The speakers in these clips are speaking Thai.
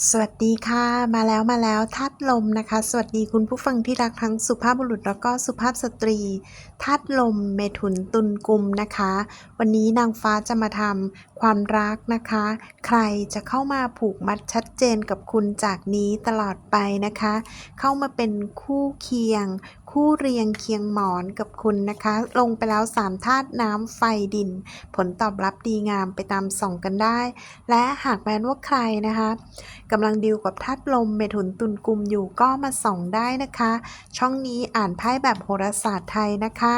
สวัสดีค่ะ มาแล้วมาแล้วธาตุลมนะคะ สวัสดีคุณผู้ฟังที่รักทั้งสุภาพบุรุษแล้วก็สุภาพสตรีธาตุลมเมถุนตุลกุมนะคะ วันนี้นางฟ้าจะมาทำความรักนะคะ ใครจะเข้ามาผูกมัดชัดเจนกับคุณจากนี้ตลอดไปนะคะ เข้ามาเป็นคู่เคียง คู่เรียงเคียงหมอนกับคุณนะคะ ลงไปแล้ว3ธาตุน้ำไฟดิน ผลตอบรับดีงามไปตามส่องกันได้ และหากแม้นว่าใครนะคะกำลังดิวกับธาตุลมเมถุนตุลกุมอยู่ก็มาส่องได้นะคะ ช่องนี้อ่านไพ่แบบโหราศาสตร์ไทยนะคะ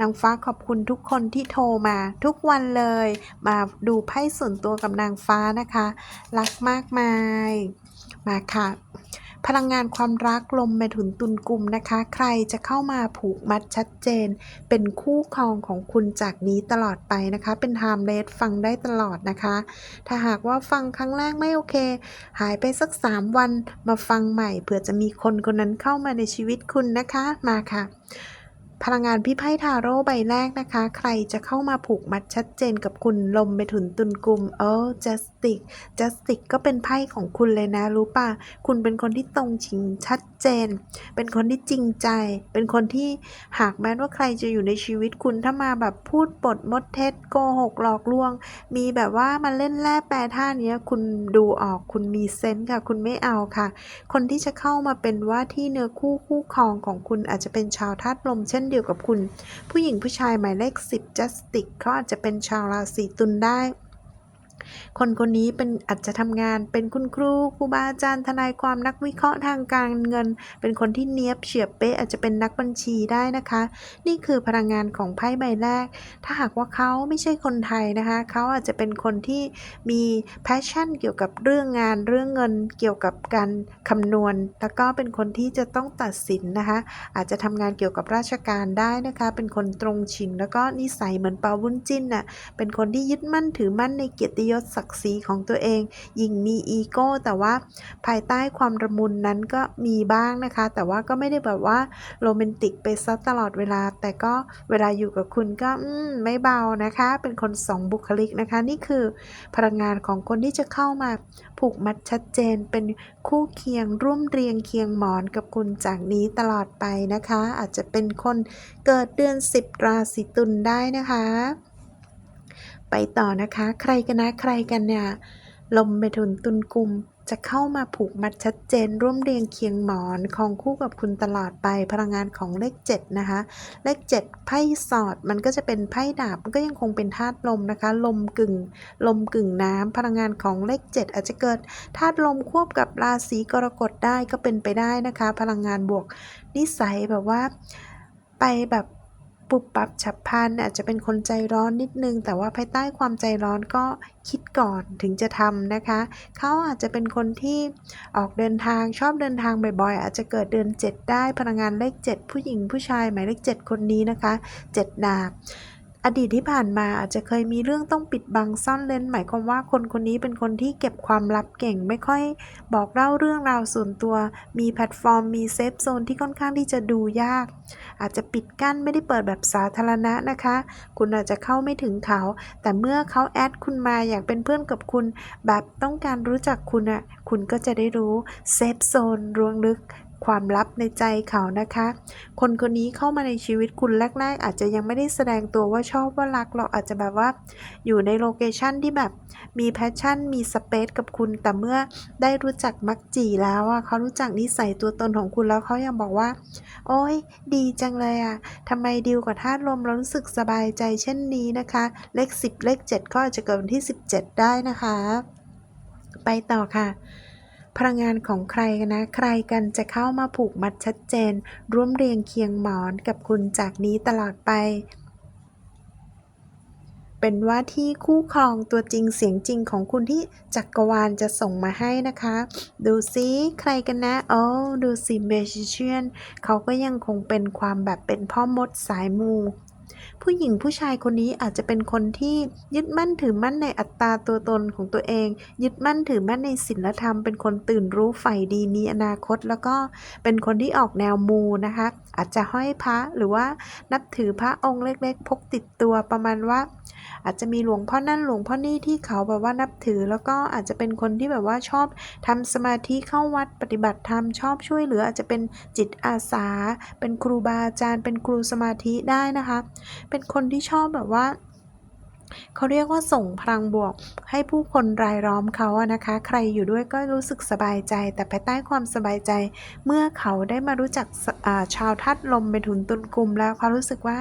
นางฟ้าขอบคุณทุกคนที่โทรมาทุกวันเลย มาดูไพ่ส่วนตัวกับนางฟ้านะคะ รักมากมาย มาค่ะ พลังงานความรักลมเมถุนตุลกลุ่มนะคะ ใครจะเข้ามาผูกมัดชัดเจน เป็นคู่ครองของคุณจากนี้ตลอดไปนะคะ เป็นไทม์เลสฟังได้ตลอดนะคะ ถ้าหากว่าฟังครั้งแรกไม่โอเค หายไปสัก 3 วันมาฟังใหม่เผื่อจะมีคนคนนั้นเข้ามาในชีวิตคุณนะคะมาค่ะ พลังงานพี่ไพ่ทาโร่ใบแรกนะคะ ใครจะเข้ามาผูกมัดชัดเจนกับคุณลมไปถุนตุนกุมเออจัสติกจัสติกก็เป็นไพ่ของคุณเลยนะ รู้ป่ะ คุณเป็นคนที่ตรงชิงชัดเจน เป็นคนที่จริงใจ เป็นคนที่หากแม้ว่าใครจะอยู่ในชีวิตคุณถ้ามาแบบพูดปดมดเท็จโกหกหลอกลวง มีแบบว่ามาเล่นแร่แปรท่าเนี้ยคุณดูออกคุณมีเซนส์ค่ะ คุณไม่เอาค่ะ คนที่จะเข้ามาเป็นว่าที่เนื้อคู่คู่ครองของคุณอาจจะเป็นชาวธาตุลมเช่นเดียวกับคุณ ผู้หญิงผู้ชายหมายเลข 10จัสติกเขาอาจจะเป็นชาวราศีตุลได้ คนคนนี้เป็นอาจจะทำงานเป็นคุณครูครูบาอาจารย์ทนายความนักวิเคราะห์ทางการเงิน เป็นคนที่เนียบเฉียบเป๊ะอาจจะเป็นนักบัญชีได้นะคะ นี่คือพลังงานของไพ่ใบแรก ถ้าหากว่าเขาไม่ใช่คนไทยนะคะ เขาอาจจะเป็นคนที่มีแพชชั่นเกี่ยวกับเรื่องงานเรื่องเงินเกี่ยวกับการคำนวณ แล้วก็เป็นคนที่จะต้องตัดสินนะคะ อาจจะทำงานเกี่ยวกับราชการได้นะคะ เป็นคนตรงชิงแล้วก็นิสัยเหมือนปาวุ้นจิ้นน่ะเป็นคนที่ยึดมั่นถือมั่นในเกียรติยศศักดิ์ศรีของตัวเองยิ่งมีอีโก้ แต่ว่าภายใต้ความระมุนนั้นก็มีบ้างนะคะ แต่ว่าก็ไม่ได้แบบว่าโรแมนติกไปซะตลอดเวลา แต่ก็เวลาอยู่กับคุณก็ไม่เบานะคะ เป็นคนสองบุคลิกนะคะ นี่คือพลังงานของคนที่จะเข้ามาผูกมัดชัดเจนเป็นคู่เคียงร่วมเรียงเคียงหมอนกับคุณจากนี้ตลอดไปนะคะ อาจจะเป็นคนเกิดเดือน 10 ราศีตุลได้นะคะ ไปต่อนะคะ ใครกันนะใครกันเนี่ย ลมเมถุนตุลกุม จะเข้ามาผูกมัดชัดเจน ร่วมเรียงเคียงหมอนของคู่กับคุณตลอดไปพลังงานของเลข 7 นะคะ เลข 7 ไพ่สอดมันก็จะเป็นไพ่ดาบมันก็ยังคงเป็นธาตุลมนะคะ ลมกึ่ง ลมกึ่งน้ำพลังงานของเลข 7 อาจจะเกิดธาตุลมควบกับราศีกรกฎได้ก็เป็นไปได้นะคะ พลังงานบวกนิสัยแบบว่า ไปแบบ ปุบปับฉับพลันอาจจะเป็นคนใจร้อนนิดนึง แต่ว่าภายใต้ความใจร้อนก็คิดก่อนถึงจะทำนะคะ เขาอาจจะเป็นคนที่ออกเดินทางชอบเดินทางบ่อยๆ อาจจะเกิดเดือน 7 ได้พลังงานเลข 7 ผู้หญิงผู้ชายหมายเลข 7 คนนี้นะคะ 7 ดาบ อดีตที่ผ่านมาอาจจะเคยมีเรื่องต้องปิดบังซ่อนเร้นหมายความว่าคนคนนี้เป็นคนที่เก็บความลับเก่ง ไม่ค่อยบอกเล่าเรื่องราวส่วนตัว มีแพลตฟอร์ม มีเซฟโซนที่ค่อนข้างที่จะดูยาก อาจจะปิดกั้นไม่ได้เปิดแบบสาธารณะนะคะ คุณอาจจะเข้าไม่ถึงเขา แต่เมื่อเขาแอดคุณมาอยากเป็นเพื่อนกับคุณ แบบต้องการรู้จักคุณอะคุณก็จะได้รู้เซฟโซนรวงลึก ความลับในใจเขานะคะ คนคนนี้เข้ามาในชีวิตคุณแรก ๆ อาจจะยังไม่ได้แสดงตัวว่าชอบว่ารักหรอกอาจจะแบบว่า อยู่ในโลเคชันที่แบบมีแพชชั่น มีสเปซกับคุณ แต่เมื่อได้รู้จักมักจีแล้วอะเขารู้จักนิสัยตัวตนของคุณแล้วเขายังบอกว่า โอ้ยดีจังเลยอะทำไมดิวกับธาตุลมเรารู้สึกสบายใจเช่นนี้นะคะ เลข 10 เลข 7 ก็อาจจะเกิดวันที่ 17 ได้นะคะ ไปต่อค่ะ พลังงานของใครกันนะ ใครกันจะเข้ามาผูกมัดชัดเจน ร่วมเรียงเคียงหมอนกับคุณจากนี้ตลอดไป เป็นว่าที่คู่ครองตัวจริงเสียงจริงของคุณที่จักรวาลจะส่งมาให้นะคะ ดูซิใครกันนะ โอ้ดูสิเมจิเชียนเขาก็ยังคงเป็นความแบบเป็นพ่อมดสายมูผู้หญิงผู้ชายคนนี้อาจจะเป็นคนที่ยึดมั่นถือมั่นในอัตตาตัวตนของตัวเอง ยึดมั่นถือมั่นในศีลธรรม เป็นคนตื่นรู้ใฝ่ดีมีอนาคต แล้วก็เป็นคนที่ออกแนวมูนะคะ อาจจะห้อยพระหรือว่านับถือพระองค์เล็กๆ พกติดตัวประมาณว่า อาจจะมีหลวงพ่อนั่นหลวงพ่อนี่ที่เขาแบบว่านับถือแล้วก็อาจจะเป็นคนที่แบบว่าชอบทำสมาธิเข้าวัดปฏิบัติธรรมชอบช่วยเหลืออาจจะเป็นจิตอาสา เป็นครูบาอาจารย์ เป็นครูสมาธิได้นะคะเป็นคนที่ชอบแบบว่า เขาเรียกว่าส่งพลังบวก ให้ผู้คนรายล้อมเขาอะนะคะ ใครอยู่ด้วยก็รู้สึกสบายใจ แต่ภายใต้ความสบายใจ เมื่อเขาได้มารู้จักชาวธาตุลมเป็นถุนตุนกลุ่มแล้วเขารู้สึกว่า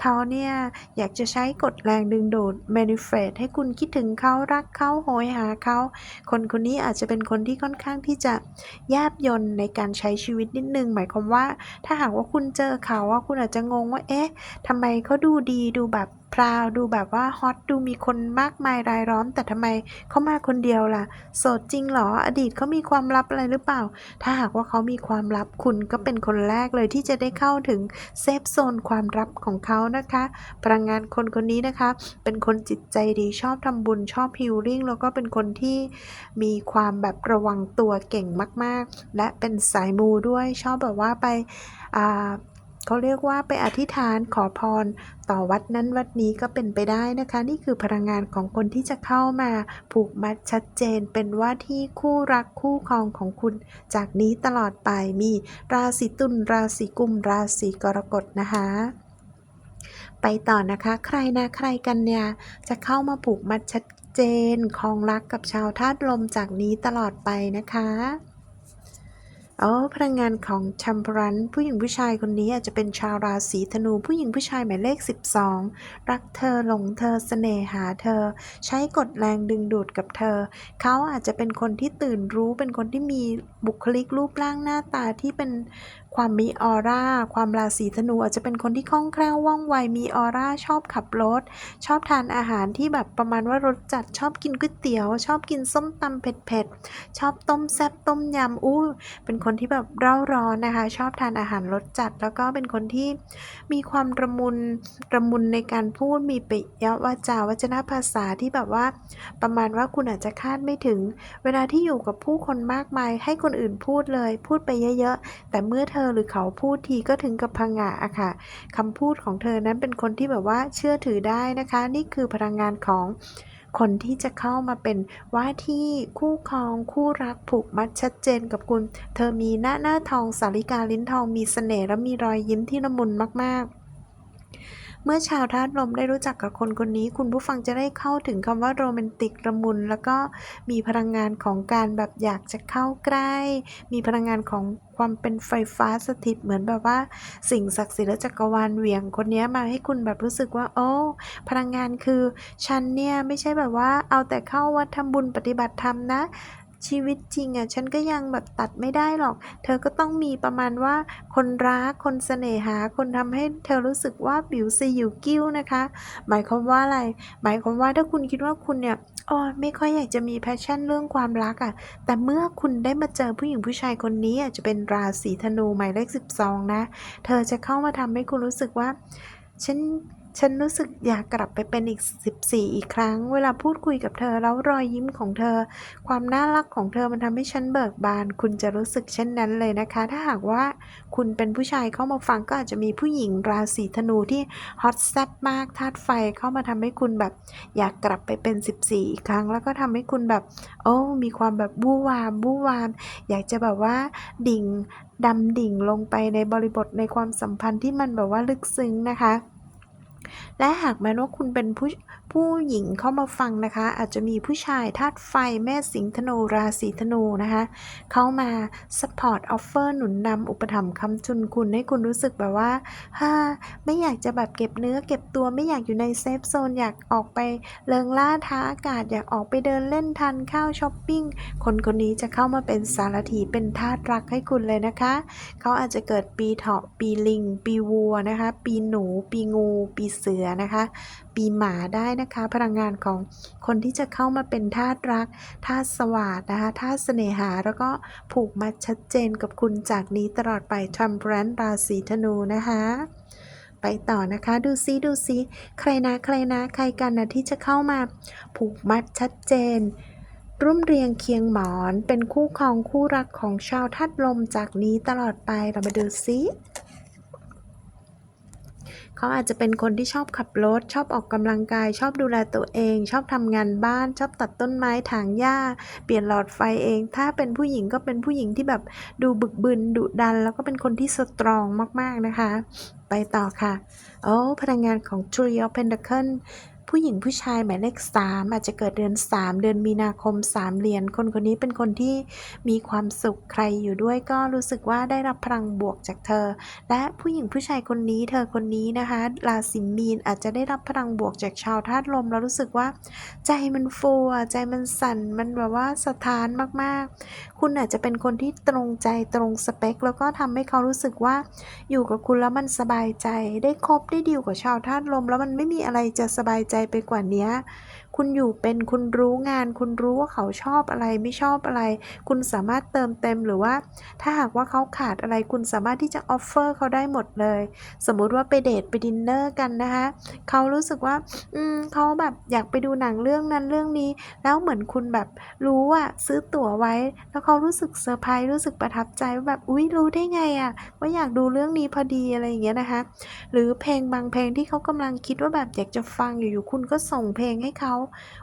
เขาเนี่ย อยากจะใช้กฎแรงดึงดูด manifest ให้คุณคิดถึงเขารักเขาโหยหาเขา คนคนนี้อาจจะเป็นคนที่ค่อนข้างที่จะแยบยนในการใช้ชีวิตนิดนึง หมายความว่า ถ้าหากว่าคุณเจอเขาว่าคุณอาจจะงงว่า เอ๊ะทำไมเขาดูดีดูแบบ พราวดูแบบว่าฮอตดูมีคนมากมายรายล้อม แต่ทำไมเขามาคนเดียวล่ะ โสดจริงเหรออดีตเขามีความลับอะไรหรือเปล่า ถ้าหากว่าเขามีความลับคุณก็เป็นคนแรกเลยที่จะได้เข้าถึงเซฟโซนความลับของเขานะคะพลังงานคนคนนี้นะคะ เป็นคนจิตใจดีชอบทำบุญชอบฮิลลิ่งแล้วก็เป็นคนที่มีความแบบระวังตัวเก่งมาก ๆ และเป็นสายมูด้วยชอบแบบว่าไปอ่า เขาเรียกว่าไปอธิษฐานขอพร ต่อวัดนั้นวัดนี้ก็เป็นไปได้นะคะ นี่คือพลังงานของคนที่จะเข้ามาผูกมัดชัดเจน เป็นว่าที่คู่รักคู่ครองของคุณ จากนี้ตลอดไปมีราศีตุลราศีกุม ราศีกรกฎนะคะไปต่อนะคะ ใครนะใครกันเนี่ยจะเข้ามาผูกมัดชัดเจนคลองรักกับชาวธาตุลมจากนี้ตลอดไปนะคะ อ๋อพลังงานของชัมพรันผู้หญิงผู้ชายคนนี้อาจจะเป็นชาวราศีธนูผู้หญิงผู้ชายหมายเลข 12 รักเธอหลงเธอเสน่หาเธอ ใช้กฎแรงดึงดูดกับเธอ เขาอาจจะเป็นคนที่ตื่นรู้เป็นคนที่มีบุคลิกรูปร่างหน้าตาที่เป็น ความมีออร่า ความราศีธนูอาจจะเป็นคนที่คล่องแคล่วว่องไว มีออร่า ชอบขับรถ ชอบทานอาหารที่แบบประมาณว่ารสจัด ชอบกินก๋วยเตี๋ยว ชอบกินส้มตำเผ็ดๆ ชอบต้มแซ่บต้มยำ อู้ เป็นคนที่แบบเร่าร้อนนะคะ ชอบทานอาหารรสจัด แล้วก็เป็นคนที่มีความระมุนระมุนในการพูด มีปิยวาจาวัจนภาษาที่แบบว่า ประมาณว่าคุณอาจจะคาดไม่ถึง เวลาที่อยู่กับผู้คนมากมาย ให้คนอื่นพูดเลย พูดไปเยอะๆ แต่เมื่อเธออหรือเขาพูดทีก็ถึงกับพังงะอะค่ะคำพูดของเธอนั้นเป็นคนที่แบบว่าเชื่อถือได้นะคะ นี่คือพลังงานของคนที่จะเข้ามาเป็นว่าที่คู่ครองคู่รักผูกมัดชัดเจนกับคุณ เธอมีหน้าหน้าทองสาริกาลิ้นทองมีเสน่ห์และมีรอยยิ้มที่ละมุนมากๆ เมื่อชาวธาตุลมได้รู้จักกับคนคนนี้ คุณผู้ฟังจะได้เข้าถึงคำว่าโรแมนติกละมุน แล้วก็มีพลังงานของการแบบอยากจะเข้าใกล้ มีพลังงานของความเป็นไฟฟ้าสถิตเหมือนแบบว่า สิ่งศักดิ์สิทธิ์และจักรวาลเหวี่ยงคนนี้มาให้คุณแบบรู้สึกว่า โอ้พลังงานคือฉันเนี่ยไม่ใช่แบบว่าเอาแต่เข้าวัดทำบุญปฏิบัติธรรมนะ ชีวิตจริงอะฉันก็ยังแบบตัดไม่ได้หรอก เธอก็ต้องมีประมาณว่า คนรักคนเสน่หา คนทำให้เธอรู้สึกว่าบิวสยิวกิ้วนะคะ หมายความว่าอะไร หมายความว่าถ้าคุณคิดว่าคุณเนี่ยอ๋อไม่ค่อยอยากจะมีแพชชั่นเรื่องความรักอะ่ะ แต่เมื่อคุณได้มาเจอผู้หญิงผู้ชายคนนี้อาจจะเป็นราศีธนูหมายเลข 12 นะ เธอจะเข้ามาทำให้คุณรู้สึกว่า ฉัน ฉันรู้สึกอยากกลับไปเป็นอีก 14 อีกครั้ง เวลาพูดคุยกับเธอแล้วรอยยิ้มของเธอ ความน่ารักของเธอมันทำให้ฉันเบิกบาน คุณจะรู้สึกเช่นนั้นเลยนะคะ ถ้าหากว่าคุณเป็นผู้ชายเข้ามาฟังก็อาจจะมีผู้หญิงราศีธนูที่ฮอตแซ่บมากธาตุไฟเข้ามาทำให้คุณแบบอยากกลับไปเป็น 14 อีกครั้ง แล้วก็ทำให้คุณแบบ โอ้มีความแบบบู้วามบู้วาม อยากจะแบบว่าดิ่งดำดิ่งลงไปในบริบทในความสัมพันธ์ที่มันแบบว่าลึกซึ้งนะคะ และหากแม้ว่าคุณเป็นผู้ผู้หญิงเข้ามาฟังนะคะ อาจจะมีผู้ชายธาตุไฟแม่สิงห์ธนู ราศีธนูนะคะ เข้ามา support offer หนุนนำอุปถัมภ์คำจุนคุณให้คุณรู้สึกแบบว่าฮ่าไม่อยากจะแบบเก็บเนื้อเก็บตัวไม่อยากอยู่ในเซฟโซนอยากออกไปเลิงล่าท้าอากาศอยากออกไปเดินเล่นทานข้าวช้อปปิ้งคนคนนี้จะเข้ามาเป็นสารถีเป็นทาสรักให้คุณเลยนะคะ เขาอาจจะเกิดปีเถาะปีลิง ปีวัวนะคะ ปีหนู ปีงู ปีเเสือนะคะ ปีหมาได้นะคะ พลังงานของคนที่จะเข้ามาเป็นทาสรักทาสสวัสดนะคะทาสเสน่หาแล้วก็ผูกมัดชัดเจนกับคุณจากนี้ตลอดไปทรัมป์แบรนด์ราศีธนูนะคะไปต่อนะคะดูซิดูซิใครนะใครนะใครกันนะที่จะเข้ามาผูกมัดชัดเจน ร่วมเรียงเคียงหมอนเป็นคู่ครองคู่รักของชาวทัดลมจากนี้ตลอดไปเรามาดูซิ เขาอาจจะเป็นคนที่ชอบขับรถ ชอบออกกำลังกาย ชอบดูแลตัวเอง ชอบทำงานบ้าน ชอบตัดต้นไม้ถางหญ้า เปลี่ยนหลอดไฟเอง ถ้าเป็นผู้หญิงก็เป็นผู้หญิงที่แบบดูบึกบึนดุดัน แล้วก็เป็นคนที่สตรองมากๆนะคะ ไปต่อค่ะ โอ้พลังงานของ Tree of Pentacle ผู้หญิงผู้ชายหมายเลข3อาจจะเกิดเดือน3เดือนมีนาคม3เหรียญคนคนนี้เป็นคนที่มีความสุขใครอยู่ด้วยก็รู้สึกว่าได้รับพลังบวกจากเธอ และผู้หญิงผู้ชายคนนี้เธอคนนี้นะคะราศีมีนอาจจะได้รับพลังบวกจากชาวธาตุลมแล้วรู้สึกว่า ใจมันฟูใจมันสั่นมันแบบว่าสถานมากๆ คุณอาจจะเป็นคนที่ตรงใจตรงสเปค แล้วก็ทำให้เขารู้สึกว่าอยู่กับคุณแล้วมันสบายใจ ได้คบได้ดีลกับชาวธาตุลม แล้วมันไม่มีอะไรจะสบายใจไปกว่านี้ คุณอยู่เป็นคุณรู้งาน คุณรู้ว่าเขาชอบอะไรไม่ชอบอะไร คุณสามารถเติมเต็มหรือว่า ถ้าหากว่าเขาขาดอะไรคุณสามารถที่จะออฟเฟอร์เขาได้หมดเลย สมมุติว่าไปเดทไปดินเนอร์กันนะคะเขารู้สึกว่า อืมเขาแบบอยากไปดูหนังเรื่องนั้นเรื่องนี้ แล้วเหมือนคุณแบบรู้อะซื้อตั๋วไว้ แล้วเขารู้สึกเซอร์ไพรส์รู้สึกประทับใจว่าแบบอุ๊ยรู้ได้ไงอะว่าอยากดูเรื่องนี้พอดีอะไรอย่างเงี้ยนะคะ หรือเพลงบางเพลงที่เขากำลังคิดว่าแบบอยากจะฟังอยู่ๆคุณก็ส่งเพลงให้เขา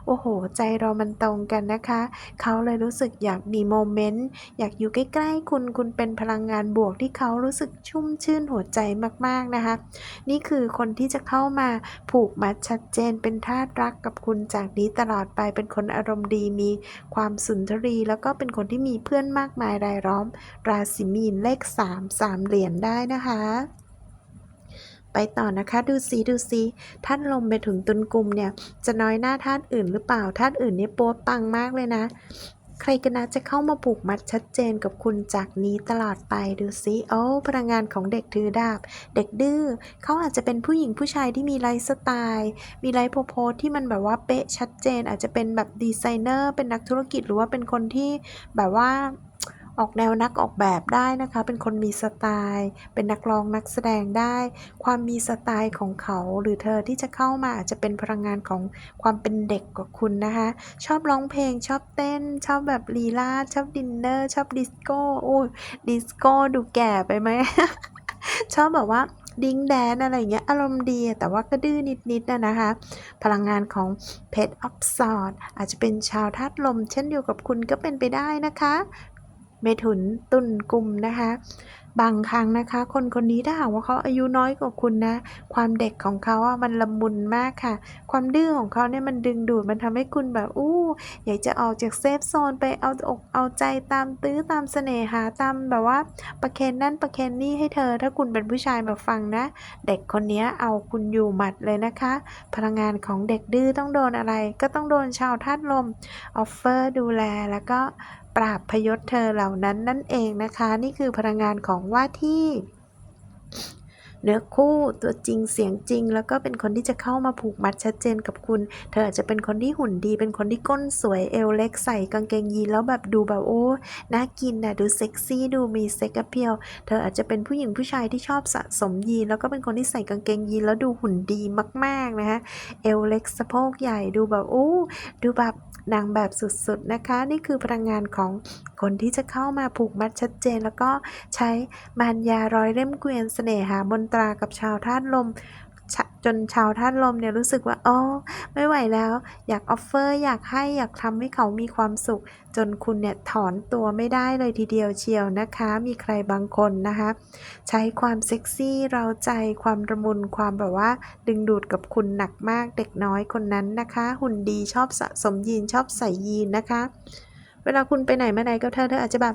โอ้โห ใจเรามันตรงกันนะคะ เขาเลยรู้สึกอยากมีโมเมนต์ อยากอยู่ใกล้ๆคุณ คุณเป็นพลังงานบวกที่เขารู้สึกชุ่มชื่นหัวใจมากๆนะคะ นี่คือคนที่จะเข้ามาผูกมัดชัดเจนเป็นทาสรักกับคุณจากนี้ตลอดไป เป็นคนอารมณ์ดี มีความสุนทรี แล้วก็เป็นคนที่มีเพื่อนมากมายรายล้อม ราศีมีนเลข 3 3 เหรียญได้นะคะ ไปต่อนะคะ ดูซิดูซิท่านลมไปถึงตุนกลุ่มเนี่ย จะน้อยหน้าท่านอื่นหรือเปล่าท่านอื่นเนี่ยโป๊ปังมากเลยนะ ใครกันนะจะเข้ามาผูกมัดชัดเจนกับคุณจากนี้ตลอดไปดูซิโอ้พลังงานของเด็กถือดาบ เด็กดื้อเขาอาจจะเป็นผู้หญิงผู้ชายที่มีไลฟ์สไตล์ มีไลฟ์โพโพสที่มันแบบว่าเป๊ะชัดเจน อาจจะเป็นแบบดีไซเนอร์เป็นนักธุรกิจหรือว่าเป็นคนที่แบบว่า ออกแนวนักออกแบบได้นะคะ เป็นคนมีสไตล์ เป็นนักร้องนักแสดงได้ ความมีสไตล์ของเขาหรือเธอที่จะเข้ามาอาจจะเป็นพลังงานของความเป็นเด็กกว่าคุณนะคะ ชอบร้องเพลงชอบเต้น ชอบแบบลีลาดชอบดินเนอร์ ชอบดิสโก้โอ้ยดิสโก้ดูแก่ไปไหม ชอบแบบว่าดิ้งแดนอะไรอย่างเงี้ยอารมณ์ดีแต่ว่าก็ดื้อนิดๆนะนะคะ พลังงานของเพชรออฟซอดอาจจะเป็นชาวธาตุลม เช่นเดียวกับคุณก็เป็นไปได้นะคะ เมถุนตุลกุมนะคะ บางครั้งนะคะ คนคนนี้ถ้าหากว่าเขาอายุน้อยกว่าคุณนะ ความเด็กของเขาอะมันละมุนมากค่ะ ความดื้อของเขาเนี่ยมันดึงดูดมันทำให้คุณแบบอู้อยากจะออกจากเซฟโซนไปเอาอกเอาใจตามตื้อตามเสน่หาตามแบบว่า ประเคนนั่นประเคนนี่ให้เธอ ถ้าคุณเป็นผู้ชายมาฟังนะ เด็กคนนี้เอาคุณอยู่หมัดเลยนะคะ พลังงานของเด็กดื้อต้องโดนอะไร ก็ต้องโดนชาวธาตุลมออฟเฟอร์ดูแลแล้วก็ ปราบพยศเธอเหล่านั้นนั่นเองนะคะ นี่คือพลังงานของว่าที่เนื้อคู่ตัวจริงเสียงจริง แล้วก็เป็นคนที่จะเข้ามาผูกมัดชัดเจนกับคุณ เธออาจจะเป็นคนที่หุ่นดี เป็นคนที่ก้นสวยเอวเล็กใส่กางเกงยีนแล้วแบบดูแบบโอ้น่ากินนะดูเซ็กซี่ดูมีเซ็กเพียวเธออาจจะเป็นผู้หญิงผู้ชายที่ชอบสะสมยีนแล้วก็เป็นคนที่ใส่กางเกงยีนแล้วดูหุ่นดีมากๆนะคะเอวเล็กสะโพกใหญ่ดูแบบโอ้ดูแบบ นางแบบสุดๆนะคะ นี่คือพลังงานของคนที่จะเข้ามาผูกมัดชัดเจน แล้วก็ใช้มารยาร้อยเล่มเกวียนเสน่หามนตรากับชาวธาตุลม จนชาวธาตุลมเนี่ยรู้สึกว่าอ๋อไม่ไหวแล้ว อยากออฟเฟอร์อยากให้อยากทำให้เขามีความสุข จนคุณเนี่ยถอนตัวไม่ได้เลยทีเดียวเชียวนะคะ มีใครบางคนนะคะ ใช้ความเซ็กซี่เราใจความระมุนความแบบว่า ดึงดูดกับคุณหนักมากเด็กน้อยคนนั้นนะคะ หุ่นดีชอบสะสมยีนชอบใส่ยีนนะคะ เวลาคุณไปไหนมาไหนกับเธอเธออาจจะแบบ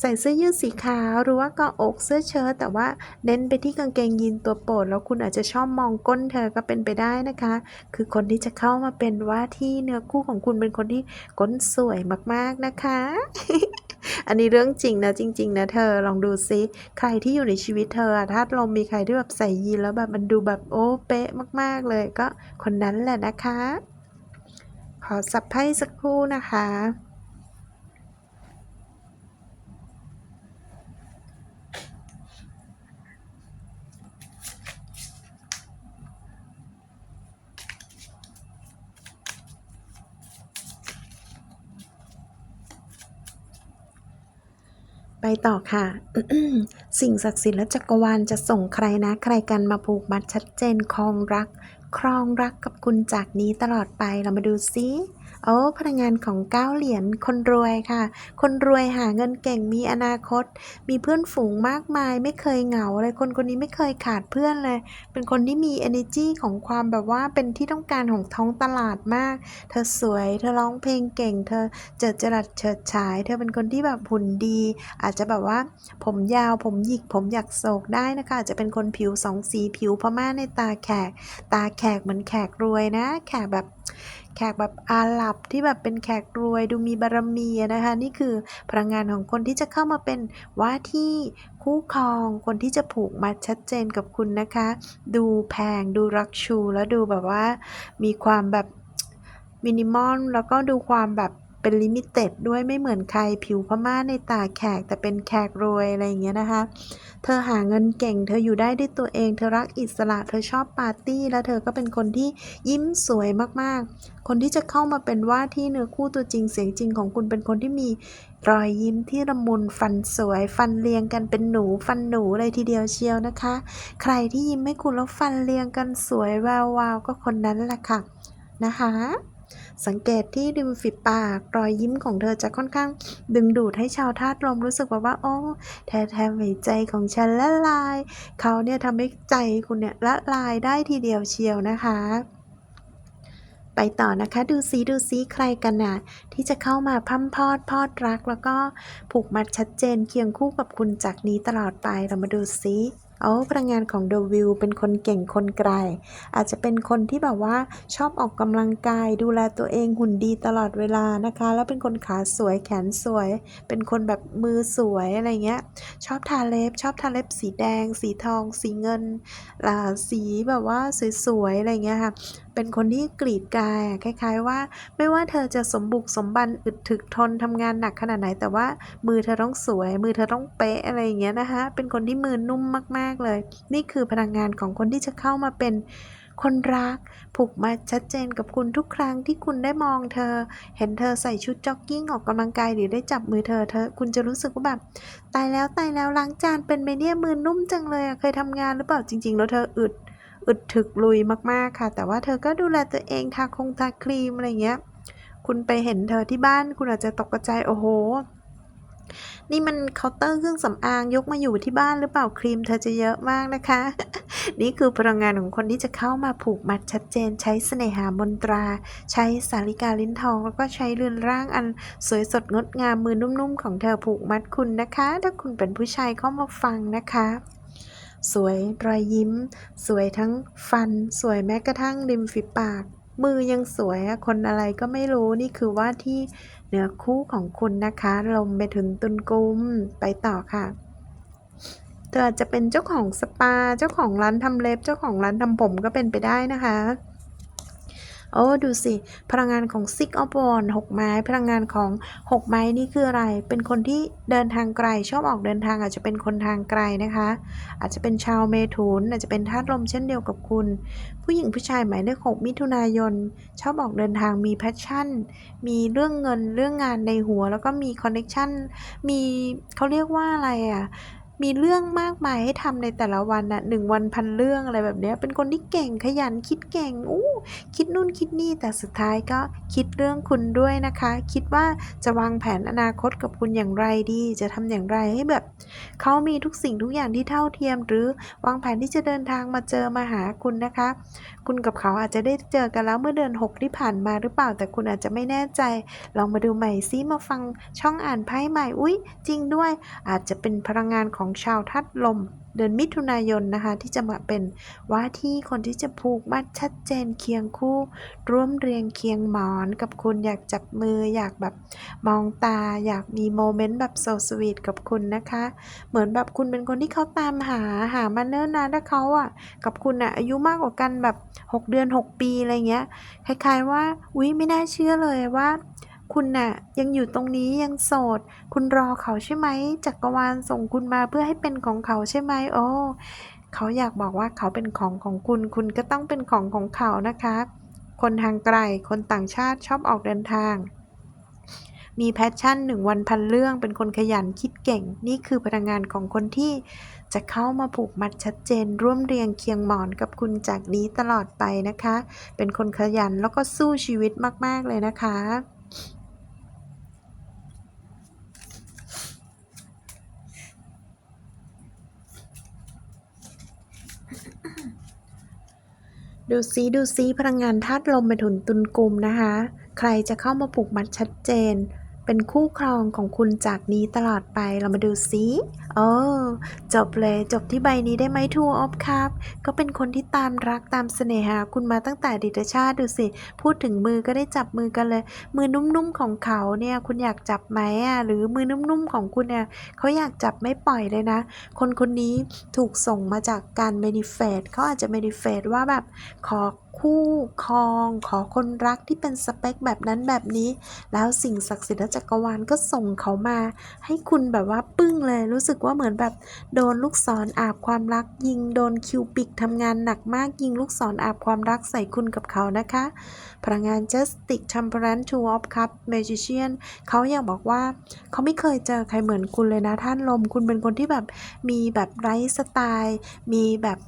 ใส่เสื้อยืดสีขาวหรือว่ากาะอกเสื้อเชิ้ตแต่ว่าเน้นไปที่กางเกงยีนตัวโปรดแล้วคุณอาจจะชอบมองก้นเธอก็เป็นไปได้นะคะ คือคนที่จะเข้ามาเป็นว่าที่เนื้อคู่ของคุณเป็นคนที่ก้นสวยมากๆนะคะ อันนี้เรื่องจริงนะจริง ๆ นะเธอลองดูซิใครที่อยู่ในชีวิตเธอถ้าลมมีใครที่แบบใส่ยีนแล้วแบบมันดูแบบโอ้เป๊ะมาก ๆเลยก็คนนั้นแหละนะคะ ขอสับไพ่สักครู่นะคะ ไปต่อค่ะ สิ่งศักดิ์สิทธิ์และจักรวาลจะส่งใครนะ ใครกันมาผูกมัดชัดเจนครองรัก ครองรักกับคุณจากนี้ตลอดไปเรามาดูซิ โอ้พลังงานของเก้าเหรียญคนรวยค่ะ คนรวยหาเงินเก่งมีอนาคต มีเพื่อนฝูงมากมาย ไม่เคยเหงาเลยคนคนนี้ไม่เคยขาดเพื่อนเลย เป็นคนที่มี energy ของความแบบว่าเป็นที่ต้องการของท้องตลาดมาก เธอสวย เธอร้องเพลงเก่ง เธอเจิดจรัสเฉิดฉาย เธอเป็นคนที่แบบหุ่นดี อาจจะแบบว่า ผมยาวผมหยิกผมหยักโศกได้นะคะอาจจะเป็นคนผิวสองสีผิวพม่าในตาแขก ตาแขกเหมือนแขกรวยนะ แขกแบบ แขกแบบอาหรับที่แบบเป็นแขกรวยดูมีบารมีนะคะ นี่คือพลังงานของคนที่จะเข้ามาเป็นว่าที่คู่ครองคนที่จะผูกมัดชัดเจนกับคุณนะคะ ดูแพงดูรักชู แล้วดูแบบว่ามีความแบบมินิมอลแล้วก็ดูความแบบ เป็นลิมิเต็ดด้วยไม่เหมือนใครผิวพม่าในตาแขกแต่เป็นแขกรวยอะไรอย่างเงี้ยนะคะ เธอหาเงินเก่ง เธออยู่ได้ด้วยตัวเอง เธอรักอิสระ เธอชอบปาร์ตี้ แล้วเธอก็เป็นคนที่ยิ้มสวยมากๆ คนที่จะเข้ามาเป็นว่าที่เนื้อคู่ตัวจริงเสียงจริงของคุณเป็นคนที่มีรอยยิ้มที่ละมุนฟันสวย ฟันเรียงกันเป็นหนูฟันหนูเลยทีเดียวเชียวนะคะ ใครที่ยิ้มให้คุณแล้วฟันเรียงกันสวยแวววาวก็คนนั้นแหละค่ะนะคะ สังเกตที่ริมฝีปากรอยยิ้มของเธอจะค่อนข้างดึงดูดให้ชาวธาตุลมรู้สึกแบบว่าโอ้แท้แท้หัวใจของฉันละลาย เขาเนี่ยทำให้ใจคุณเนี่ยละลายได้ทีเดียวเชียวนะคะไปต่อนะคะดูซิดูซิใครกันนะที่จะเข้ามาพั่มพอดพอดรัก แล้วก็ผูกมัดชัดเจนเคียงคู่กับคุณจากนี้ตลอดไปเรามาดูซิ เอาพลังงานของเดวิลเป็นคนเก่งคนไกล อาจจะเป็นคนที่แบบว่าชอบออกกำลังกาย ดูแลตัวเองหุ่นดีตลอดเวลานะคะ แล้วเป็นคนขาสวยแขนสวย เป็นคนแบบมือสวยอะไรเงี้ย ชอบทาเล็บ ชอบทาเล็บสีแดง สีทอง สีเงินสีแบบว่าสวยๆอะไรเงี้ยค่ะ เป็นคนที่กรีดกายคล้าย ๆ ว่า ไม่ว่าเธอจะสมบุกสมบันอึดถึกทนทำงานหนักขนาดไหน แต่ว่ามือเธอต้องสวย มือเธอต้องเป๊ะอะไรอย่างเงี้ยนะคะเป็นคนที่มือนุ่มมาก ๆเลย นี่คือพลังงานของคนที่จะเข้ามาเป็นคนรัก ผูกมาชัดเจนกับคุณทุกครั้งที่คุณได้มองเธอ เห็นเธอใส่ชุดจ็อกกิ้งออกกำลังกายหรือได้จับมือเธอเธอ คุณจะรู้สึกว่าแบบตายแล้วตายแล้วล้างจานเป็นไหมเนี่ยมือนุ่มจังเลยเคยทำงานหรือเปล่าจริง ๆ แล้วเธออึด อึดถึกลุยมากๆค่ะ แต่ว่าเธอก็ดูแลตัวเองทาคงทาครีมอะไรเงี้ย คุณไปเห็นเธอที่บ้านคุณอาจจะตกใจโอ้โห นี่มันเคาน์เตอร์เครื่องสำอางยกมาอยู่ที่บ้านหรือเปล่าครีมเธอจะเยอะมากนะคะ นี่คือพลังงานของคนที่จะเข้ามาผูกมัดชัดเจน ใช้เสน่หามนตรา ใช้สาริกาลิ้นทอง แล้วก็ใช้เรือนร่างอันสวยสดงดงามมือนุ่มๆของเธอผูกมัดคุณนะคะ ถ้าคุณเป็นผู้ชายเข้ามาฟังนะคะ สวยรอยยิ้ม สวยทั้งฟัน สวยแม้กระทั่งริมฝีปาก มือยังสวยคนอะไรก็ไม่รู้นี่คือว่าที่เหนือคู่ของคุณนะคะ ลมไปถึงตุนกุมไปต่อค่ะเธออาจจะเป็นเจ้าของสปา เจ้าของร้านทำเล็บ เจ้าของร้านทำผมก็เป็นไปได้นะคะ โอ้ดูสิ พลังงานของ Six of Wands หกไม้ พลังงานของหกไม้นี่คืออะไร เป็นคนที่เดินทางไกล ชอบออกเดินทางอาจจะเป็นคนทางไกลนะคะ อาจจะเป็นชาวเมถุน อาจจะเป็นธาตุลมเช่นเดียวกับคุณ ผู้หญิงผู้ชายหมายเลขหกมิถุนายน ชอบออกเดินทางมีแพชชั่น มีเรื่องเงินเรื่องงานในหัว แล้วก็มีคอนเน็ชันมีเขาเรียกว่าอะไรอะ มีเรื่องมากมายให้ทำในแต่ละวันนะหนึ่งวันพันเรื่องอะไรแบบนี้เป็นคนที่เก่งขยันคิดเก่งอู้คิดนู่นคิดนี่แต่สุดท้ายก็คิดเรื่องคุณด้วยนะคะ คิดว่าจะวางแผนอนาคตกับคุณอย่างไรดี จะทำอย่างไรให้แบบเขามีทุกสิ่งทุกอย่างที่เท่าเทียม หรือวางแผนที่จะเดินทางมาเจอมาหาคุณนะคะ คุณกับเขาอาจจะได้เจอกันแล้วเมื่อเดือน 6 ที่ผ่านมาหรือเปล่า แต่คุณอาจจะไม่แน่ใจ ลองมาดูใหม่ซิมาฟังช่องอ่านไพ่ใหม่ อุ๊ย จริงด้วย อาจจะเป็นพลังงานของชาวทัดลม เดือนมิถุนายนนะคะ ที่จะมาเป็นว่าที่คนที่จะผูกมัดชัดเจนเคียงคู่ ร่วมเรียงเคียงหมอนกับคุณอยากจับมืออยากแบบมองตา อยากมีโมเมนต์แบบโซสวีทกับคุณนะคะ เหมือนแบบคุณเป็นคนที่เขาตามหาหามาเนิ่นนานแล้วเขาอะกับคุณอะอายุมากกว่ากันแบบ 6 เดือน 6 ปีอะไรเงี้ยคล้ายๆว่าอุ๊ยไม่น่าเชื่อเลยว่า คุณน่ะ ยังอยู่ตรงนี้ยังโสด คุณรอเขาใช่ไหมจักรวาลส่งคุณมาเพื่อให้เป็นของเขาใช่ไหมโอ้เขาอยากบอกว่าเขาเป็นของของคุณ คุณก็ต้องเป็นของของเขานะคะคนทางไกล คนต่างชาติชอบออกเดินทาง มีแพชชั่นหนึ่งวันพันเรื่อง เป็นคนขยันคิดเก่ง นี่คือพลังงานของคนที่จะเข้ามาผูกมัดชัดเจน ร่วมเรียงเคียงหมอนกับคุณจากนี้ตลอดไปนะคะ เป็นคนขยันแล้วก็สู้ชีวิตมาก ๆ เลยนะคะ ดูซิดูซิพลังงานธาตุลมไปถุนตุนกลุ่มนะคะ ใครจะเข้ามาผูกมัดชัดเจน เป็นคู่ครองของคุณจากนี้ตลอดไปเรามาดูซิโอ้จบเลยจบที่ใบนี้ได้ไหมทูออฟครับก็เป็นคนที่ตามรักตามเสน่หาคุณมาตั้งแต่ดิตชาติดูสิ พูดถึงมือก็ได้จับมือกันเลย มือนุ่มๆของเขาเนี่ยคุณอยากจับไหมอะหรือมือนุ่มๆของคุณเนี่ยเขาอยากจับไม่ปล่อยเลยนะ คนคนนี้ถูกส่งมาจากการเมนิเฟตเขาอาจจะเมนิเฟตว่าแบบขอ คู่ครอง ขอคนรักที่เป็นสเปคแบบนั้นแบบนี้ แล้วสิ่งศักดิ์สิทธิ์และจักรวาลก็ส่งเขามา ให้คุณแบบว่าปึ้งเลยรู้สึกว่าเหมือนแบบโดนลูกศรออาบความรักยิงโดนคิวปิกทำงานหนักมากยิงลูกศรออาบความรักใส่คุณกับเขานะคะพลังงาน Justice Temperance Two of Cup Magician เขาอยากบอกว่าเขาไม่เคยเจอใครเหมือนคุณเลยนะท่านลม คุณเป็นคนที่แบบมีแบบไร้สไตล์ มีแบบ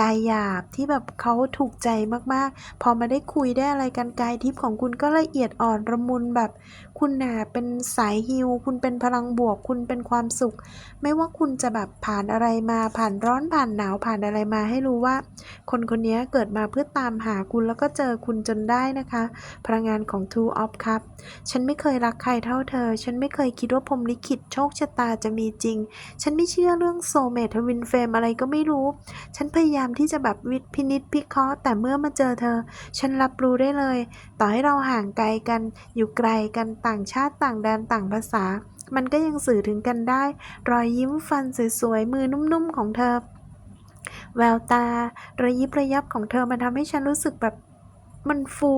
กายหยาบที่แบบเขาถูกใจมากๆ พอมาได้คุยได้อะไรกันกายทิพย์ของคุณก็ละเอียดอ่อนระมุนแบบ คุณน่ะเป็นสายฮิลคุณเป็นพลังบวก คุณเป็นความสุข ไม่ว่าคุณจะแบบผ่านอะไรมา ผ่านร้อน ผ่านหนาว ผ่านอะไรมา ให้รู้ว่า คนคนนี้เกิดมาเพื่อตามหาคุณแล้วก็เจอคุณจนได้นะคะ พลังงานของ Two of Cup ฉันไม่เคยรักใครเท่าเธอ ฉันไม่เคยคิดว่าพรมลิขิตโชคชะตาจะมีจริง ฉันไม่เชื่อเรื่องโซเมทวินเฟมอะไรก็ไม่รู้ ฉันพยายามที่จะแบบวิทพินิษพิเคราะห์แต่เมื่อมาเจอเธอ ฉันรับรู้ได้เลย ต่อให้เราห่างไกลกัน อยู่ไกลกันต่างชาติต่างแดนต่างภาษา มันก็ยังสื่อถึงกันได้ รอยยิ้มฟันสวยๆมือนุ่มๆของเธอ แววตา ระยิบระยับของเธอมันทำให้ฉันรู้สึกแบบมันฟู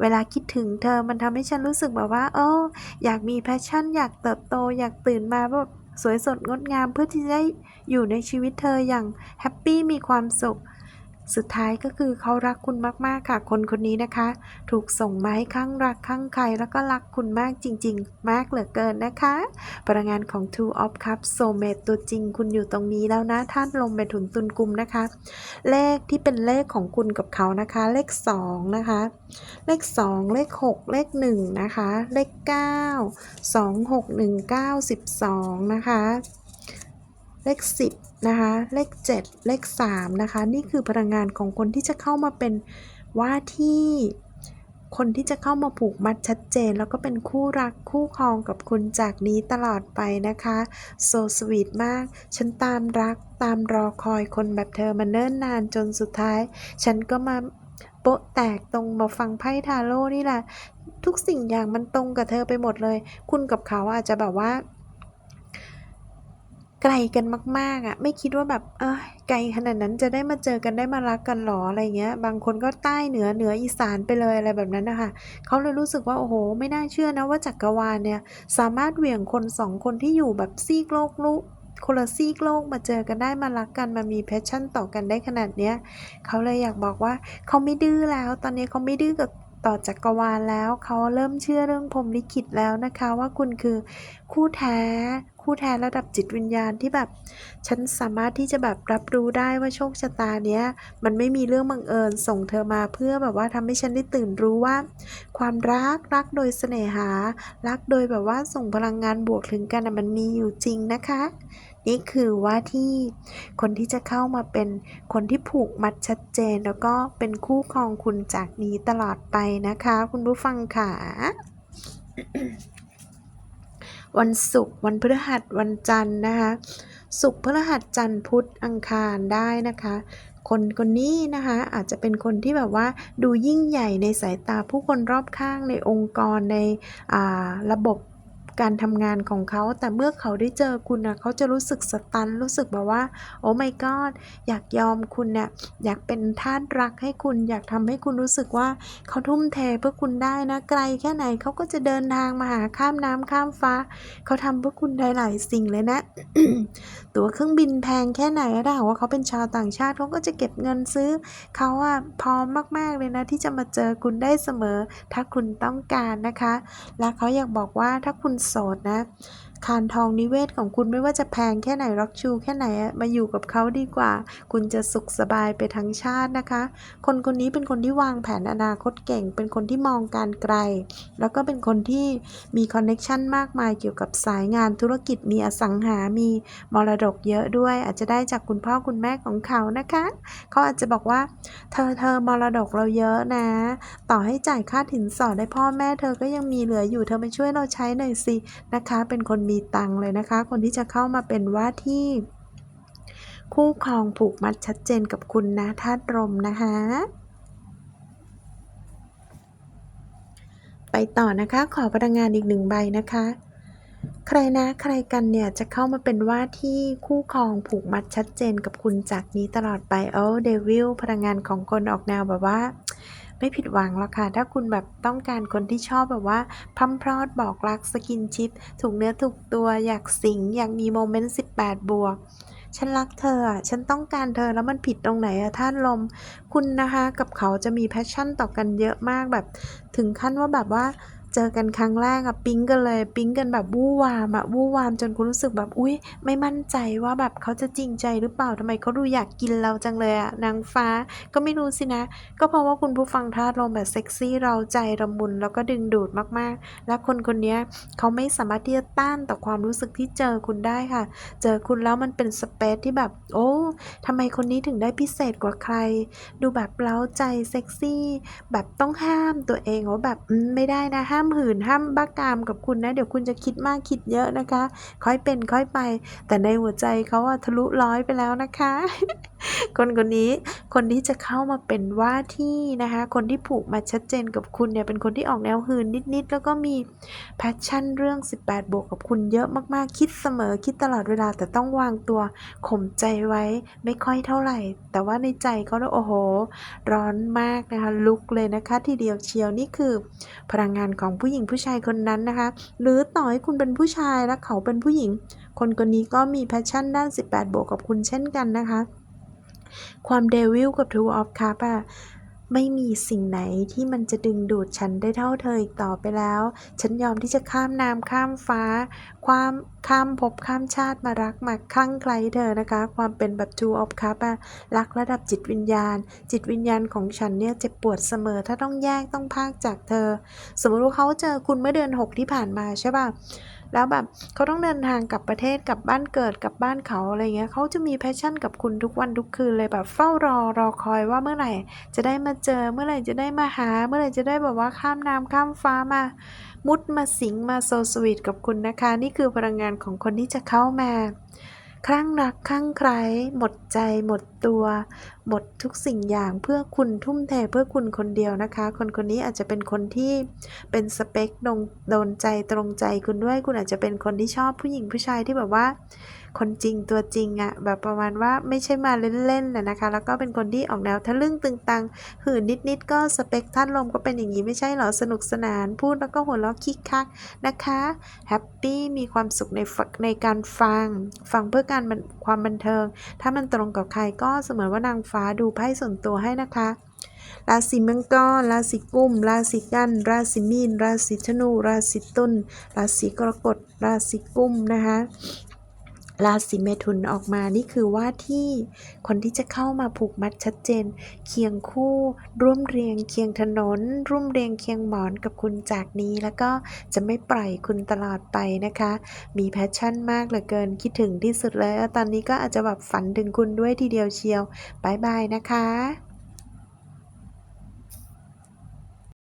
เวลาคิดถึงเธอมันทำให้ฉันรู้สึกแบบว่าเอออยากมีแพชชั่น อยากเติบโต อยากตื่นมาแบบสวยสดงดงามเพื่อที่จะได้อยู่ในชีวิตเธออย่างแฮปปี้มีความสุข สุดท้ายก็คือเขารักคุณมากๆค่ะ คนคนนี้นะคะ ถูกส่งมาให้ข้างรักข้างใครแล้วก็รักคุณมากจริง ๆ มากเหลือเกินนะคะพลังงานของ Two of Cups Soulmate ตัวจริงคุณอยู่ตรงนี้แล้วนะธาตุลมเป็นถุนตุนกุมนะคะ เลขที่เป็นเลขของคุณกับเขานะคะ เลข 2 นะคะ เลข 2 เลข 6 เลข 1 นะคะ เลข 9 2 6 1 9 12 นะคะ เลข 10 นะคะ เลข 7 เลข 3 นะคะ นี่คือพลังงานของคนที่จะเข้ามาเป็นว่าที่คนที่จะเข้ามาผูกมัดชัดเจน แล้วก็เป็นคู่รักคู่ครองกับคุณจากนี้ตลอดไปนะคะโซสวีทมาก ฉันตามรักตามรอคอยคนแบบเธอมาเนิ่นนานจนสุดท้าย ฉันก็มาโปะแตกตรงมาฟังไพ่ทาโร่นี่แหละ ทุกสิ่งอย่างมันตรงกับเธอไปหมดเลย คุณกับเขาอาจจะแบบว่า ไกลกันมากๆอะ ไม่คิดว่าแบบเออไกลขนาดนั้นจะได้มาเจอกันได้มารักกันหรออะไรเงี้ย บางคนก็ใต้เหนือเหนืออีสานไปเลยอะไรแบบนั้นนะคะเขาเลยรู้สึกว่าโอ้โห ไม่น่าเชื่อนะว่าจักรวาลเนี่ย สามารถเหวี่ยงคนสองคนที่อยู่แบบซีกโลกลุคนละซีกโลกมาเจอกันได้มารักกันมามีแพชชั่นต่อกันได้ขนาดเนี้ยเขาเลยอยากบอกว่าเขาไม่ดื้อแล้ว ตอนนี้เขาไม่ดื้อกับ ต่อจักรวาลแล้วเขาเริ่มเชื่อเรื่องพรมลิขิตแล้วนะคะว่าคุณคือคู่แท้ คู่แท้ระดับจิตวิญญาณที่แบบฉันสามารถที่จะแบบรับรู้ได้ว่าโชคชะตาเนี้ยมันไม่มีเรื่องบังเอิญส่งเธอมาเพื่อแบบว่าทำให้ฉันได้ตื่นรู้ว่า ความรักรักโดยเสน่หา รักโดยแบบว่าส่งพลังงานบวกถึงกันมันมีอยู่จริงนะคะ นี่คือว่าที่คนที่จะเข้ามาเป็นคนที่ผูกมัดชัดเจน แล้วก็เป็นคู่ครองคุณจากนี้ตลอดไปนะคะ คุณผู้ฟังค่ะวันศุกร์วันพฤหัสวันจันทร์นะคะศุกร์พฤหัสจันทร์พุธอังคารได้นะคะ คนคนนี้นะคะอาจจะเป็นคนที่แบบว่าดูยิ่งใหญ่ในสายตาผู้คนรอบข้างในองค์กรในระบบ การทำงานของเขา แต่เมื่อเขาได้เจอคุณนะเขาจะรู้สึกสตัน รู้สึกแบบว่า โอ้ my god อยากยอมคุณเนี่ยอยากเป็นท่าสรักให้คุณ อยากทำให้คุณรู้สึกว่าเขาทุ่มเทเพื่อคุณได้นะ ไกลแค่ไหนเขาก็จะเดินทางมาหาข้ามน้ำข้ามฟ้า เขาทำเพื่อคุณได้หลายสิ่งเลยนะ ตั๋วเครื่องบินแพงแค่ไหนถ้าหากว่าเขาเป็นชาวต่างชาติเขาก็จะเก็บเงินซื้อ เขาอะพร้อมมาก ๆ เลยนะที่จะมาเจอคุณได้เสมอ ถ้าคุณต้องการนะคะ และเขาอยากบอกว่าถ้าคุณโสดนะ คานทองนิเวศของคุณไม่ว่าจะแพงแค่ไหนร็อกชู แค่ไหนมาอยู่กับเขาดีกว่า คุณจะสุขสบายไปทั้งชาตินะคะ คนคนนี้เป็นคนที่วางแผนอนาคตเก่ง เป็นคนที่มองการไกล แล้วก็เป็นคนที่มีคอนเน็กชันมากมายเกี่ยวกับสายงานธุรกิจมีอสังหา มีมรดกเยอะด้วย อาจจะได้จากคุณพ่อคุณแม่ของเขานะคะเขาอาจจะบอกว่า เธอเธอมรดกเราเยอะนะ ต่อให้จ่ายค่าถินสอดได้พ่อแม่เธอก็ยังมีเหลืออยู่เธอมาช่วยเราใช้หน่อยสินะคะ เป็นคนมีตังเลยนะคะ คนที่จะเข้ามาเป็นว่าที่ คู่ครองผูกมัดชัดเจนกับคุณนะธาตุลมนะคะไปต่อนะคะขอพลังงานอีกหนึ่งใบนะคะ ใครนะใครกันเนี่ยจะเข้ามาเป็นว่าที่คู่ครองผูกมัดชัดเจนกับคุณจากนี้ตลอดไปโอ้เดวิลพลังงานของคนออกแนวแบบว่า ไม่ผิดหวังหรอกค่ะ ถ้าคุณแบบต้องการคนที่ชอบแบบว่าพัมพรอดบอกรักสกินชิป ถูกเนื้อถูกตัวอยากสิง อยากมีโมเมนต์18 บวก ฉันรักเธออะฉันต้องการเธอแล้วมันผิดตรงไหนอะท่านลม คุณนะคะ กับเขาจะมีแพชชั่นต่อกันเยอะมากแบบ ถึงขั้นว่าแบบว่า เจอกันครั้งแรกอะปิ๊งกันเลย ปิ๊งกันแบบวู่วามอะวู่วามจนคุณรู้สึกแบบอุ้ยไม่มั่นใจว่าแบบเขาจะจริงใจหรือเปล่าทำไมเขาดูอยากกินเราจังเลยอะนางฟ้าก็ไม่รู้สินะ ก็เพราะว่าคุณผู้ฟังธาตุลมแบบเซ็กซี่เราใจระมุนแล้วก็ดึงดูดมากๆ และคนคนนี้เขาไม่สามารถที่จะต้านต่อความรู้สึกที่เจอคุณได้ค่ะ เจอคุณแล้วมันเป็นสเปซที่แบบ โอ้ทำไมคนนี้ถึงได้พิเศษกว่าใคร ดูแบบเล้าใจเซ็กซี่ แบบต้องห้ามตัวเองว่าแบบไม่ได้นะห้ามหื่นห้ามบ้ากามกับคุณนะ เดี๋ยวคุณจะคิดมากคิดเยอะนะคะ ค่อยเป็นค่อยไป แต่ในหัวใจเขาอะทะลุร้อยไปแล้วนะคะ คนคนนี้คนที่จะเข้ามาเป็นว่าที่นะคะ คนที่ผูกมาชัดเจนกับคุณเนี่ยเป็นคนที่ออกแนวหื่นนิดๆ แล้วก็มีแพชชั่นเรื่อง 18 บวกกับคุณเยอะมากๆ คิดเสมอคิดตลอดเวลาแต่ต้องวางตัวข่มใจไว้ไม่ค่อยเท่าไหร่ แต่ว่าในใจเขาเนี่ยโอ้โห ร้อนมากนะคะ ลุกเลยนะคะ ทีเดียวเชียวนี่คือ พลังงานของผู้หญิงผู้ชายคนนั้นนะคะ หรือต่อให้คุณเป็นผู้ชายและเขาเป็นผู้หญิง คนคนนี้ก็มีแพชชั่นด้าน 18 บวกกับคุณเช่นกันนะคะ ความเดวิลกับ Two of Cup อะไม่มีสิ่งไหนที่มันจะดึงดูดฉันได้เท่าเธออีกต่อไปแล้ว ฉันยอมที่จะข้ามน้ำข้ามฟ้า ความข้ามภพข้ามชาติมารักมาคลั่งไคล้เธอนะคะ ความเป็นแบบ Two of cup อะรักระดับจิตวิญญาณ จิตวิญญาณของฉันเนี่ยเจ็บปวดเสมอ ถ้าต้องแยกต้องพากจากเธอ สมมติว่าเขาเจอคุณเมื่อเดือน 6 ที่ผ่านมาใช่ป่ะ แล้วแบบเขาต้องเดินทางกลับประเทศกลับบ้านเกิดกลับบ้านเขาอะไรเงี้ยเขาจะมีแพชชั่นกับคุณทุกวันทุกคืนเลยแบบเฝ้ารอรอคอยว่าเมื่อไหร่ จะได้มาเจอเมื่อไหร่จะได้มาหา เมื่อไหร่จะได้แบบว่าข้ามน้ำข้ามฟ้ามามุดมาสิงมาโซสวีทกับคุณนะคะ นี่คือพลังงานของคนที่จะเข้ามาคลั่งรักคลั่งใครหมดใจหมดตัว หมดทุกสิ่งอย่างเพื่อคุณทุ่มเทเพื่อคุณคนเดียวนะคะ คนคนนี้อาจจะเป็นคนที่เป็นสเปคโดนใจตรงใจคุณด้วย คุณอาจจะเป็นคนที่ชอบผู้หญิงผู้ชายที่แบบว่า คนจริงตัวจริงอะแบบประมาณว่าไม่ใช่มาเล่นๆนะนะคะ แล้วก็เป็นคนที่ออกแนวทะลึ่งตึงตังหื่นนิดๆก็สเปคท่านลมก็เป็นอย่างนี้ไม่ใช่เหรอสนุกสนานพูดแล้วก็หัวเราะคิกคักนะคะแฮปปี้มีความสุขในในการฟังฟังเพื่อการความบันเทิง ถ้ามันตรงกับใครก็เสมือนว่านางฟ้าดูไพ่ส่วนตัวให้นะคะ ราศีมังกร ราศีกุม ราศีกัน ราศีมีน ราศีธนู ราศีตุล ราศีกรกฎ ราศีกุมนะคะ ราศีเมถุนออกมานี่คือว่าที่คนที่จะเข้ามาผูกมัดชัดเจน เคียงคู่ ร่วมเรียงเคียงถนน ร่วมเรียงเคียงหมอนกับคุณจากนี้ แล้วก็จะไม่ปล่อยคุณตลอดไปนะคะ มีแพชชั่นมากเหลือเกินคิดถึงที่สุดเลย ตอนนี้ก็อาจจะแบบฝันถึงคุณด้วยทีเดียวเชียวบายบายนะคะ